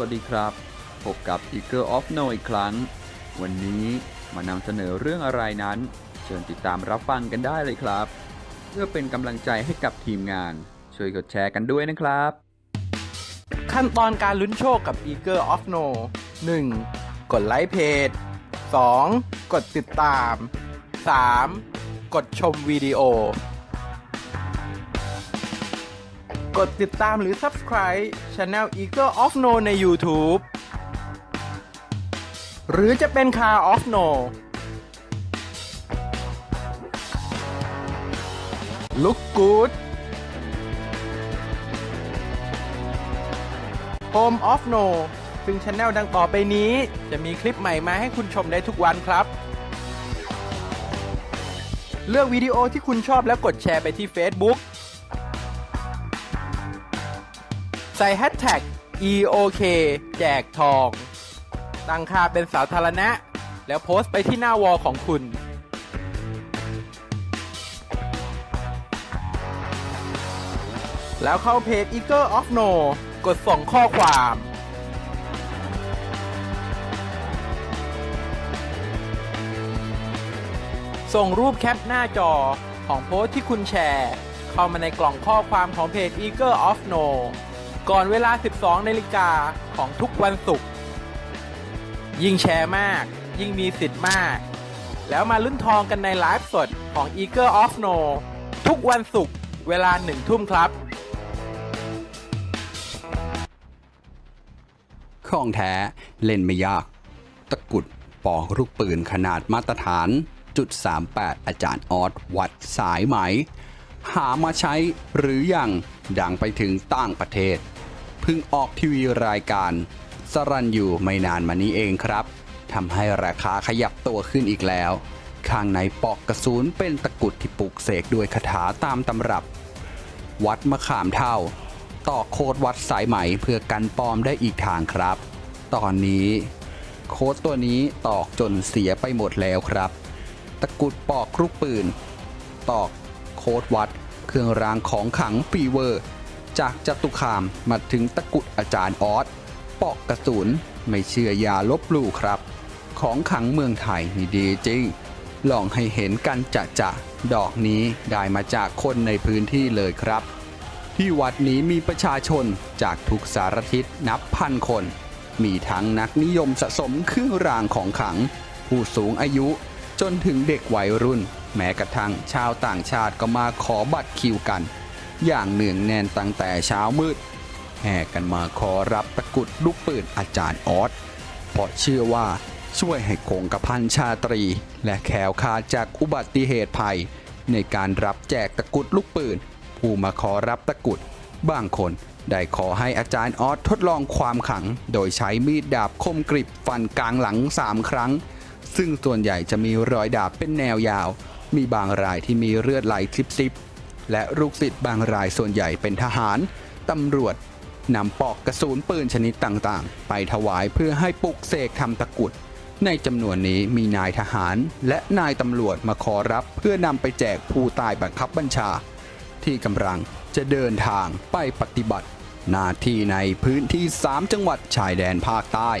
วัสดีครับ พบกับ Eagle of No อีกครั้ง วันนี้มานำเสนอเรื่องอะไรนั้น เชิญติดตามรับฟังกันได้เลยครับ เพื่อเป็นกำลังใจให้กับทีมงาน ช่วยกดแชร์กันด้วยนะครับ ขั้นตอนการลุ้นโชคกับ Eager of No 1. กดไลค์เพจ 2. กดติดตาม 3. กดชมวิดีโอ กดติดตามหรือ Subscribe Channel Eager of No ใน YouTube หรือจะเป็น Car of No Look Good Home of No ซึ่งช anel ดังต่อไปนี้ จะมีคลิปใหม่มาให้คุณชมได้ทุกวันครับ เลือกวิดีโอที่คุณชอบแล้วกดแชร์ไปที่ Facebook ใส่ Hashtag EOK แจกทอง ตั้งค่าเป็นสาธารณะ แล้วโพสต์ไปที่หน้าวอลของคุณ แล้วเข้าเพจ Eager of No กดส่งข้อความ ส่งรูปแคปหน้าจอของโพสต์ที่คุณแชร์ เข้ามาในกล่องข้อความของเพจ Eager of No ก่อนเวลา 12นาฬิกาของทุกวันศุกร์ ยิ่งแชร์มาก ยิ่งมีสิทธิ์มาก แล้วมาลุ้นทองกันในไลฟ์สดของ Eager of No ทุกวันศุกร์เวลาหนึ่งทุ่มครับ ของแท้เล่นไม่ยาก ตะกุดปอกลูกปืนขนาดมาตรฐานจุด38 อาจารย์ออสวัดสายไหม หามาใช้หรืออยังดังไปถึงต่างประเทศ เพิ่งออกทีวีรายการ สรันอยู่ไม่นานมานี้เองครับทำให้ราคาขยับตัวขึ้นอีกแล้ว ข้างในปอกกระสุนเป็นตะกุดที่ปลูกเสกด้วยคาถาตามตำรับ วัดมะขามเท่า ต่อโคดวัดสายไหมเพื่อกันปลอมได้อีกทางครับ ตอนนี้ โคดตัวนี้ตอกจนเสียไปหมดแล้วครับ ตะกุดปอกลูกปืน ตอกโคดวัด เครื่องรางของขังฟีเวอร์ จากจตุคามมาถึงตะกุดอาจารย์ออสปอกกระสุนไม่เชื่อยาลบลู่ครับ ของขังเมืองไทยนี่ดีจริง ลองให้เห็นกันจะจะดอกนี้ได้มาจากคนในพื้นที่เลยครับ ที่วัดนี้มีประชาชนจากทุกสารทิศนับพันคน มีทั้งนักนิยมสะสมเครื่องรางของขัง ผู้สูงอายุจนถึงเด็กวัยรุ่น แม้กระทั่งชาวต่างชาติก็มาขอบัตรคิวกัน อย่างเนืองแน่นตั้งแต่เช้ามืด แห่กันมาขอรับตะกุดลูกปืนอาจารย์ออสเพราะเชื่อว่าช่วยให้คงกระพันชาตรี และแขวคาจากอุบัติเหตุภัย ในการรับแจกตะกุดลูกปืน ผู้มาขอรับตะกุดบางคนได้ขอให้อาจารย์ออสทดลองความขัง โดยใช้มีดดาบคมกริบฟันกลางหลัง3ครั้ง ซึ่งส่วนใหญ่จะมีรอยดาบเป็นแนวยาว มีบางรายที่มีเลือดไหลซิบ และลูกศิษย์บางรายส่วนใหญ่เป็นทหาร ตำรวจนำปอกกระสุนปืนชนิดต่างๆ ไปถวายเพื่อให้ปลุกเสกทำตะกุด ในจำนวนนี้มีนายทหารและนายตำรวจมาขอรับเพื่อนำไปแจกผู้ตายบังคับบัญชา ที่กำลังจะเดินทางไปปฏิบัติหน้าที่ในพื้นที่ 3 จังหวัดชายแดนภาคใต้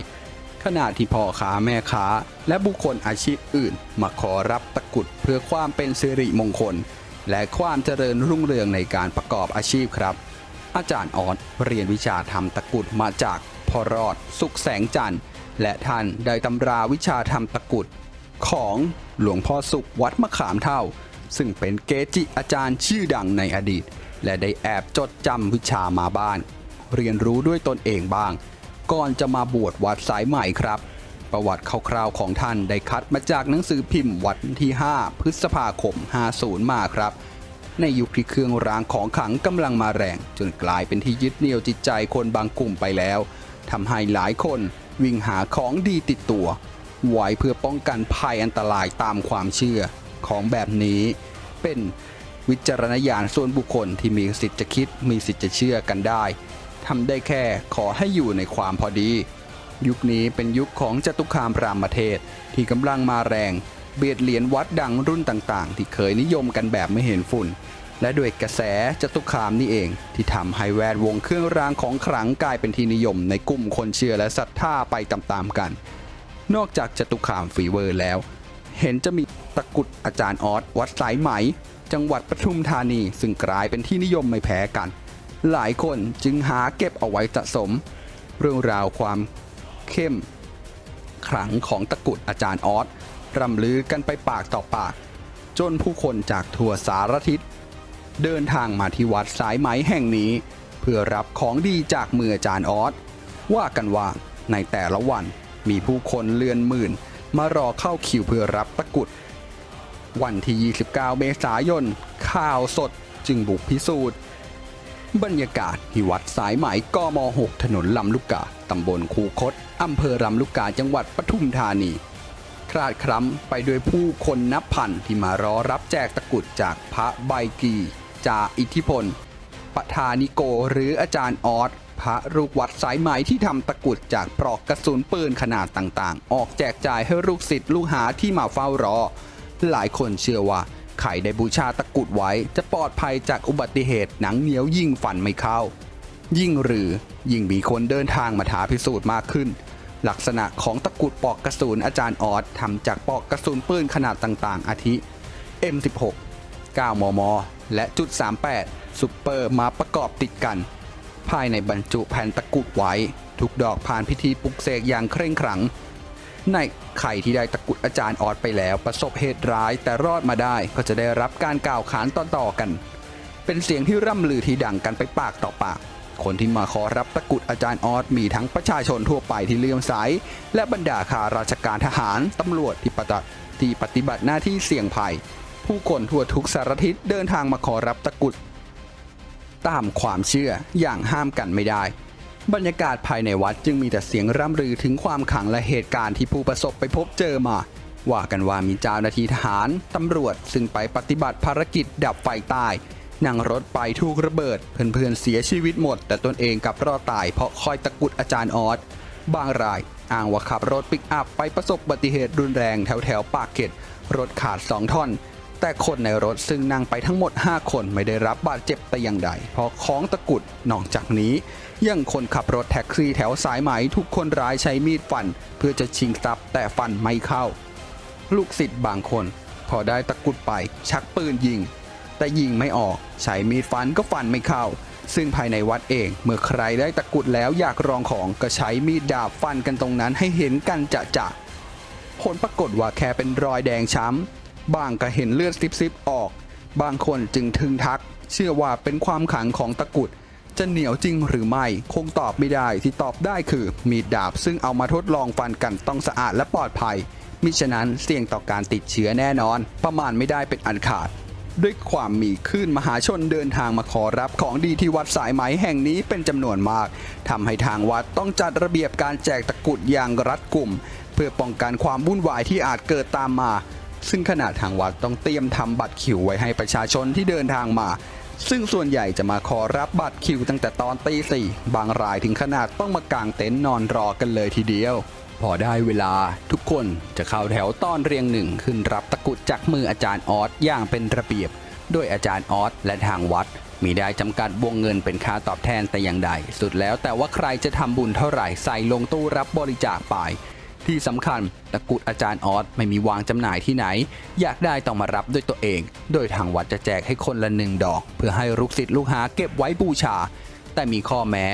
ขณะที่พ่อค้าแม่ค้า และบุคคลอาชีพอื่น มาขอรับตะกุดเพื่อความเป็นสิริมงคล และความเจริญรุ่งเรืองในการประกอบอาชีพครับ อาจารย์ออสเรียนวิชาทำตะกุดมาจากพ่อรอดสุขแสงจันทร์ และท่านได้ตำราวิชาทำตะกุดของหลวงพ่อสุขวัดมะขามเท่า ซึ่งเป็นเกจิอาจารย์ชื่อดังในอดีต และได้แอบจดจำวิชามาบ้าน เรียนรู้ด้วยตนเองบ้าง ก่อนจะมาบวชวัดสายใหม่ครับ ประวัติคร่าวๆของท่านได้คัดมาจากหนังสือพิมพ์วัดที่ 5 พฤษภาคม 50 มาครับ ในยุคที่เครื่องรางของขลังกำลังมาแรง จนกลายเป็นที่ยึดเหนี่ยวจิตใจคนบางกลุ่มไปแล้วทำให้หลายคนวิ่งหาของดีติดตัวไว้เพื่อป้องกันภัยอันตรายตามความเชื่อของแบบนี้ เป็นวิจารณญาณส่วนบุคคลที่มีสิทธิ์จะคิดมีสิทธิ์จะเชื่อกันได้ทำได้แค่ขอให้อยู่ในความพอดี ยุคนี้เป็นยุคของจตุคามรามเทศ ที่กำลังมาแรง เบียดเหรียญวัดดังรุ่นต่างๆ ที่เคยนิยมกันแบบไม่เห็นฝุ่น และด้วยกระแสจตุคามนี่เอง ที่ทำให้แวดวงเครื่องรางของขลังกลายเป็นที่นิยมในกลุ่มคนเชื่อและศรัทธาไปตามๆกัน นอกจากจตุคามฟีเวอร์แล้ว เห็นจะมีตะกุดอาจารย์ออสวัดสายไหม จังหวัดปทุมธานี ซึ่งกลายเป็นที่นิยมไม่แพ้กัน หลายคนจึงหาเก็บเอาไว้สะสม เรื่องราวความ เข้ม ขลังของตะกุดอาจารย์ออสรำลือกันไปปากต่อปาก จนผู้คนจากทั่วสารทิศ เดินทางมาที่วัดสายไหมแห่งนี้ เพื่อรับของดีจากมืออาจารย์ออสว่ากันว่าในแต่ละวันมีผู้คนเลือนหมื่น มารอเข้าคิวเพื่อรับตะกุด วันที่ 29 เมษายน ข่าวสดจึงบุกพิสูจน์ บรรยากาศที่วัดสายไหมกม 6 ถนนลำลูกกา ตำบลคูคต อำเภอลำลูกกา จังหวัดปทุมธานี คลาดคล้ำไปด้วยผู้คนนับพันที่มารอรับแจกตะกุดจากพระใบกีจาอิทธิพล ปทานิโกหรืออาจารย์ออส พระลูกวัดสายไหมที่ทำตะกุดจากปลอกกระสุนปืนขนาดต่างๆ ออกแจกจ่ายให้ลูกศิษย์ลูกหาที่มาเฝ้ารอ หลายคนเชื่อว่า ใครได้บูชาตะกุดไว้จะปลอดภัยจากอุบัติเหตุหนังเหนียวยิ่งฟันไม่เข้า ยิ่งหรือยิ่งมีคนเดินทางมาท้าพิสูจน์มากขึ้น ลักษณะของตะกุดปอกกระสุนอาจารย์ออสทำจากปอกกระสุนปืนขนาดต่างๆ อาทิ M16 9 มม และจุด38ซุปเปอร์มาประกอบติดกัน ภายในบรรจุแผ่นตะกุดไว้ ทุกดอกผ่านพิธีปลุกเสกอย่างเคร่งขรัง ในใครที่ได้ตะกุดอาจารย์ออดไปแล้วประสบเหตุร้ายแต่รอดมาได้ก็จะได้รับการกล่าวขานต่อๆกัน เป็นเสียงที่ร่ำลือที่ดังกันไปปากต่อปาก คนที่มาขอรับตะกุดอาจารย์ออสมีทั้งประชาชนทั่วไปที่เลื่อมใสและบรรดาข้าราชการทหารตำรวจที่ปฏิที่ปฏิบัติหน้าที่เสี่ยงภัย ผู้คนทั่วทุกสารทิศเดินทางมาขอรับตะกุด ตามความเชื่ออย่างห้ามกันไม่ได้ บรรยากาศภายในวัดจึงมีแต่เสียงร่ำลือถึงความขังและเหตุการณ์ที่ผู้ประสบไปพบเจอมา ว่ากันว่ามีเจ้าหน้าที่ทหารตำรวจซึ่งไปปฏิบัติภารกิจดับไฟใต้นั่งรถไปถูกระเบิด เพื่อนๆเสียชีวิตหมด แต่ตนเองกลับรอดตายเพราะคอยตะกุดอาจารย์ออสบางรายอ้างว่าขับรถปิกอัพไปประสบอุบัติเหตุรุนแรงแถวแถวๆปากเกร็ดรถขาดสองท่อน แต่คนในรถซึ่งนั่งไปทั้งหมด 5 คนไม่ได้รับบาดเจ็บแต่อย่างใด เพราะของตะกุดนอกจากนี้ ยังคนขับรถแท็กซี่แถวสายไหมทุกคนร้ายใช้มีดฟัน เพื่อจะชิงทรัพย์แต่ฟันไม่เข้า ลูกศิษย์บางคน พอได้ตะกุดไปชักปืนยิง แต่ยิงไม่ออกใช้มีดฟันก็ฟันไม่เข้า ซึ่งภายในวัดเองเมื่อใครได้ตะกุดแล้วอยากลองของก็ใช้มีดดาบฟันกันตรงนั้นให้เห็นกันจะจะผลปรากฏว่าแค่เป็นรอยแดงช้ำ บางก็เห็นเลือดซิบๆออก บางคนจึงทึงทัก เชื่อว่าเป็นความขังของตะกุด จะเหนียวจริงหรือไม่ คงตอบไม่ได้ที่ตอบได้คือ มีดดาบซึ่งเอามาทดลองฟันกันต้องสะอาดและปลอดภัยมิฉะนั้นเสี่ยงต่อการติดเชื้อแน่นอน ประมาณไม่ได้เป็นอันขาด ด้วยความมีคลื่นมหาชนเดินทางมาขอรับของดีที่วัดสายไหมแห่งนี้เป็นจำนวนมาก ทำให้ทางวัดต้องจัดระเบียบการแจกตะกุดอย่างรัดกุม เพื่อป้องกันความวุ่นวายที่อาจเกิดตามมา ซึ่งขณะทางวัดต้องเตรียมทำบัตรคิวไว้ให้ประชาชนที่เดินทางมา ซึ่งส่วนใหญ่จะมาขอรับบัตรคิวตั้งแต่ตอนตีสี่บางรายถึงขนาดต้องมากางเต็นท์นอนรอกันเลยทีเดียว พอได้เวลาทุกคนจะเข้าแถวต้อนเรียงหนึ่งขึ้นรับตะกุดจากมืออาจารย์ออสอย่างเป็นระเบียบ โดยอาจารย์ออสและทางวัดมีได้จำกัดวงเงินเป็นค่าตอบแทนแต่อย่างใด สุดแล้วแต่ว่าใครจะทำบุญเท่าไหร่ใส่ลงตู้รับบริจาคไป ที่สำคัญตะกุดอาจารย์ออสไม่มีวางจำหน่ายที่ไหน อยากได้ต้องมารับด้วยตัวเอง โดยทางวัดจะแจกให้คนละหนึ่งดอก เพื่อให้ลูกศิษย์ลูกหาเก็บไว้บูชา แต่มีข้อแม้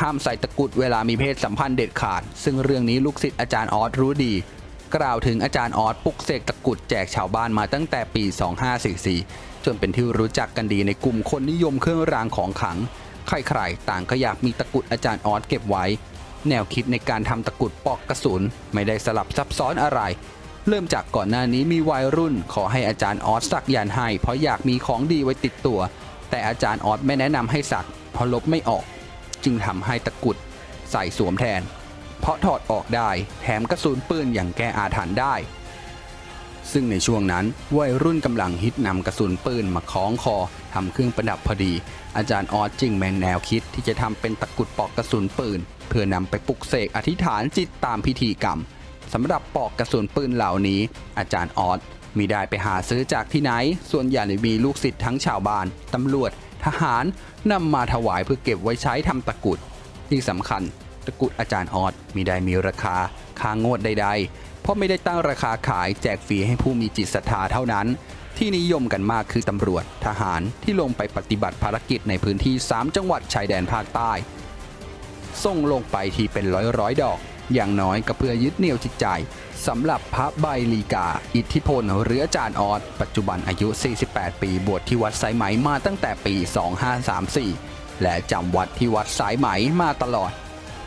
ห้ามใส่ตะกุดเวลามีเพศสัมพันธ์เด็ดขาด ซึ่งเรื่องนี้ลูกศิษย์อาจารย์ออสรู้ดี กล่าวถึงอาจารย์ออสปลุกเสกตะกุดแจกชาวบ้านมาตั้งแต่ปี 2544 จนเป็นที่รู้จักกันดีในกลุ่มคนนิยมเครื่องรางของขลัง ใครๆ ต่างก็อยากมีตะกุดอาจารย์ออสเก็บไว้ แนวคิดในการทำตะกุดปอกกระสุน ไม่ได้สลับซับซ้อนอะไร เริ่มจากก่อนหน้านี้มีวัยรุ่น ขอให้อาจารย์ออสสักยันให้ เพราะอยากมีของดีไว้ติดตัว แต่อาจารย์ออสไม่แนะนำให้สักเพราะลบไม่ออก จึงทำให้ตะกุดใส่สวมแทน เพราะถอดออกได้แถมกระสุนปืนอย่างแก้อาถรรพ์ได้ ซึ่งในช่วงนั้นวัยรุ่นกำลังฮิตนำกระสุนปืนมาคล้องคอทำเครื่องประดับพอดี อาจารย์ออสจึงแมนแนวคิดที่จะทำเป็นตะกุดปอกกระสุนปืน เพื่อนำไปปลุกเสกอธิษฐานจิตตามพิธีกรรมสำหรับปอกกระสุนปืนเหล่านี้ อาจารย์ออสมีได้ไปหาซื้อจากที่ไหน ส่วนใหญ่มีลูกศิษย์ทั้งชาวบ้านตำรวจ ทหารนำมาถวายเพื่อเก็บไว้ใช้ทำตะกุด ที่สำคัญตะกุดอาจารย์ออดมีได้มีราคาค่างวดใดๆ เพราะไม่ได้ตั้งราคาขายแจกฟรีให้ผู้มีจิตศรัทธาเท่านั้น ที่นิยมกันมากคือตำรวจ ทหารที่ลงไปปฏิบัติภารกิจในพื้นที่ 3 จังหวัดชายแดนภาคใต้ ส่งลงไปที่เป็นร้อยร้อยดอก อย่างน้อยก็เพื่อยึดเหนี่ยวจิตใจสำหรับพระใบลีกา อิทธิพลหรืออาจารย์ออดปัจจุบันอายุ 48 ปีบวชที่วัดสายไหมมาตั้งแต่ปี 2534 และจำวัดที่วัดสายไหมมาตลอด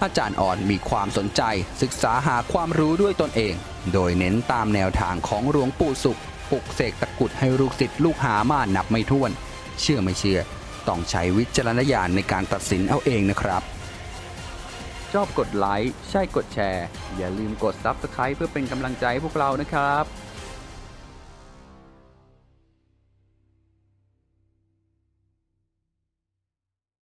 อาจารย์ออดมีความสนใจศึกษาหาความรู้ด้วยตนเอง โดยเน้นตามแนวทางของหลวงปู่สุขปลุกเสกตะกุดให้ลูกศิษย์ลูกหามานับไม่ถ้วน เชื่อไม่เชื่อ ต้องใช้วิจารณญาณในการตัดสินเอาเองนะครับ ชอบกดไลค์ ใช่กดแชร์ อย่าลืมกด Subscribe เพื่อเป็นกำลังใจให้พวกเรานะครับ